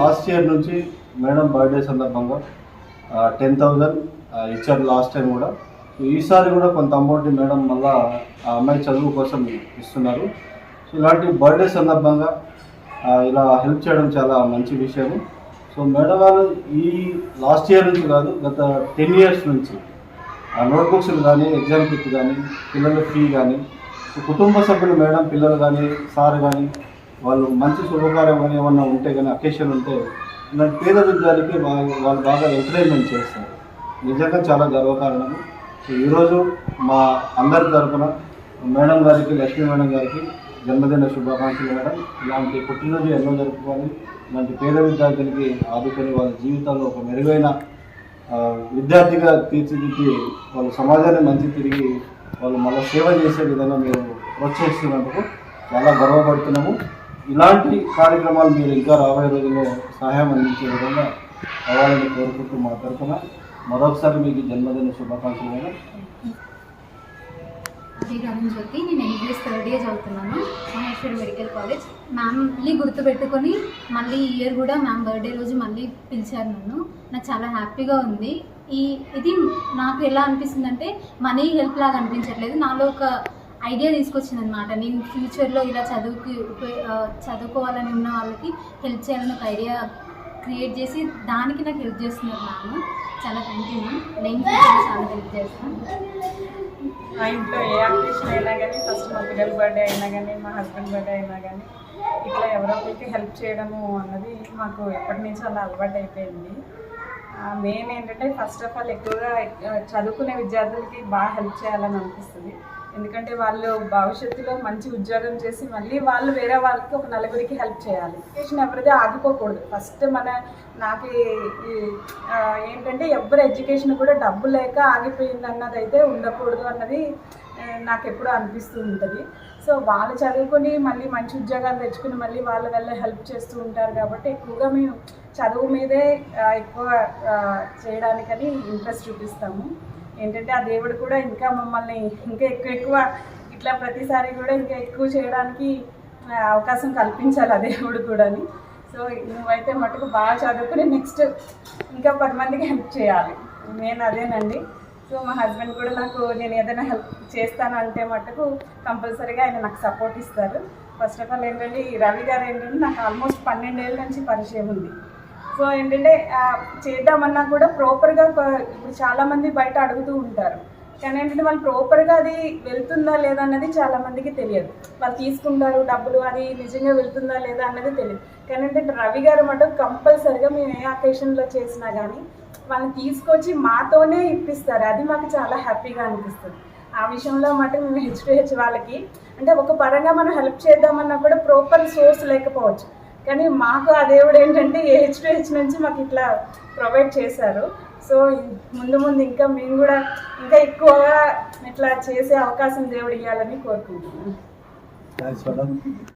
Last year నుంచి madam birthday సందర్భంగా ten thousand ఇచ్చారు లాస్ట్ టైం కూడా. ఈసారి కూడా కొంత అమౌంట్ మేడం మళ్ళా ఆ అమ్మాయి చదువు కోసం ఇస్తున్నారు. సో ఇలాంటి బర్త్డే సందర్భంగా ఇలా హెల్ప్ చేయడం చాలా మంచి విషయం సో మేడం వాళ్ళు ఈ లాస్ట్ ఇయర్ నుంచి కాదు గత టెన్ ఇయర్స్ నుంచి నోట్బుక్స్ కానీ ఎగ్జామ్ కిట్ కానీ పిల్లల ఫీ కానీ కుటుంబ సభ్యులు మేడం పిల్లలు కానీ సార్ కానీ వాళ్ళు మంచి శుభకార్యం కానీ ఏమన్నా ఉంటే కానీ అకేషన్ ఉంటే ఇలాంటి పేద విద్యార్థికి వాళ్ళు బాగా ఎంకరేజ్మెంట్ చేస్తారు. నిజంగా చాలా గర్వకారణము. సో ఈరోజు మా అందరి తరఫున మేడం గారికి లక్ష్మీ మేడం గారికి జన్మదిన శుభాకాంక్షలు మేడం. ఇలాంటి పుట్టినరోజు ఎన్నో జరుపుకొని ఇలాంటి పేద విద్యార్థులకి ఆదుకొని వాళ్ళ జీవితాల్లో ఒక మెరుగైన విద్యార్థిగా తీర్చిదిద్ది వాళ్ళ సమాజాన్ని మంచి తిరిగి వాళ్ళు మళ్ళీ సేవ చేసే విధంగా మీరు ప్రోత్సహిస్తున్నందుకు చాలా గర్వపడుతున్నాము. ఇలాంటి కార్యక్రమాలు మీరు ఇంకా రాబోయే రోజుల్లో సహాయం అందించే విధంగా అవ్వాలని కోరుకుంటూ మా తరఫున మరొకసారి మీకు జన్మదిన శుభాకాంక్షలు మేడం. శ్రీరామన్ జ్యోతి నేను ఇంగ్లీష్ థర్డ్ ఇయర్ చదువుతున్నాను. మహేశ్వరి మెడికల్ కాలేజ్ మ్యామ్ మళ్ళీ గుర్తుపెట్టుకొని మళ్ళీ ఈ ఇయర్ కూడా మ్యామ్ బర్త్డే రోజు మళ్ళీ పిలిచారు నన్ను. నాకు చాలా హ్యాపీగా ఉంది. ఈ ఇది నాకు ఎలా అనిపిస్తుందంటే మనీ హెల్ప్ లాగా అనిపించట్లేదు. నాలో ఒక ఐడియా తీసుకొచ్చింది అనమాట నేను ఫ్యూచర్లో ఇలా చదువుకి చదువుకోవాలని ఉన్న వాళ్ళకి హెల్ప్ చేయాలని ఒక ఐడియా క్రియేట్ చేసి దానికి నాకు హెల్ప్ చేస్తున్నారు మ్యామ్. చాలా థ్యాంక్ యూ మ్యామ్. నేను ఫ్యూచర్లో చాలా హెల్ప్ చేస్తాను. మా ఇంట్లో ఏ అకేషన్ అయినా కానీ ఫస్ట్ మా పిల్లల బర్త్డే అయినా కానీ మా హస్బెండ్ బర్త్డే అయినా కానీ ఇట్లా ఎవరొకరికి హెల్ప్ చేయడము అన్నది మాకు ఎప్పటి నుంచో అలా అలవాటు అయిపోయింది. మెయిన్ ఏంటంటే ఫస్ట్ ఆఫ్ ఆల్ ఎక్కువగా చదువుకునే విద్యార్థులకి బాగా హెల్ప్ చేయాలని అనిపిస్తుంది. ఎందుకంటే వాళ్ళు భవిష్యత్తులో మంచి ఉద్యోగం చేసి మళ్ళీ వాళ్ళు వేరే వాళ్ళకి ఒక నలుగురికి హెల్ప్ చేయాలి. ఎడ్యుకేషన్ ఎవరిదే ఆగిపోకూడదు ఫస్ట్ మన నాకు ఈ- ఏంటంటే ఎవరు ఎడ్యుకేషన్ కూడా డబ్బు లేక ఆగిపోయింది అన్నది అయితే ఉండకూడదు అన్నది నాకు ఎప్పుడూ అనిపిస్తూ ఉంటుంది. సో వాళ్ళు చదువుకొని మళ్ళీ మంచి ఉద్యోగాలు తెచ్చుకుని మళ్ళీ వాళ్ళ వల్ల హెల్ప్ చేస్తూ ఉంటారు కాబట్టి ఎక్కువగా మేము చదువు మీదే ఎక్కువ చేయడానికని ఇంట్రెస్ట్ చూపిస్తాము. ఏంటంటే ఆ దేవుడు కూడా ఇంకా మమ్మల్ని ఇంకా ఎక్కువ ఎక్కువ ఇట్లా ప్రతిసారి కూడా ఇంకా ఎక్కువ చేయడానికి అవకాశం కల్పించాలి ఆ దేవుడు కూడాని. సో నువ్వైతే మటుకు బాగా చదువుకుని నెక్స్ట్ ఇంకా పది మందికి హెల్ప్ చేయాలి. నేను అదేనండి. సో మా హస్బెండ్ కూడా నాకు నేను ఏదైనా హెల్ప్ చేస్తాను అంటే మటుకు కంపల్సరీగా ఆయన నాకు సపోర్ట్ ఇస్తారు. ఫస్ట్ ఆఫ్ ఆల్ ఏంటంటే ఈ రవి గారు ఏంటంటే నాకు ఆల్మోస్ట్ పన్నెండేళ్ళ నుంచి పరిచయం ఉంది. సో ఏంటంటే చేద్దామన్నా కూడా ప్రాపర్గా ఇప్పుడు చాలామంది బయట అడుగుతూ ఉంటారు. కానీ ఏంటంటే వాళ్ళు ప్రాపర్గా అది వెళ్తుందా లేదా అన్నది చాలా మందికి తెలియదు. వాళ్ళు తీసుకుంటారు డబ్బులు అది నిజంగా వెళ్తుందా లేదా అన్నది తెలియదు. కానీ ఏంటంటే రవి గారు మటుకు కంపల్సరిగా మేము ఏ అకేషన్లో చేసినా కానీ వాళ్ళని తీసుకొచ్చి మాతోనే ఇప్పిస్తారు. అది మాకు చాలా హ్యాపీగా అనిపిస్తుంది. ఆ విషయంలో మటుకు మేము హెచ్ టు హెచ్ వాళ్ళకి అంటే ఒక పరంగా మనం హెల్ప్ చేద్దామన్నా కూడా ప్రాపర్ సోర్స్ లేకపోవచ్చు. కానీ మాకు ఆ దేవుడు ఏంటంటే హెచ్ టు హెచ్ నుంచి మాకు ఇట్లా ప్రొవైడ్ చేశారు. సో ముందు ముందు ఇంకా మేము కూడా ఇంకా ఎక్కువగా ఇట్లా చేసే అవకాశం దేవుడు ఇవ్వాలని కోరుకుంటున్నాను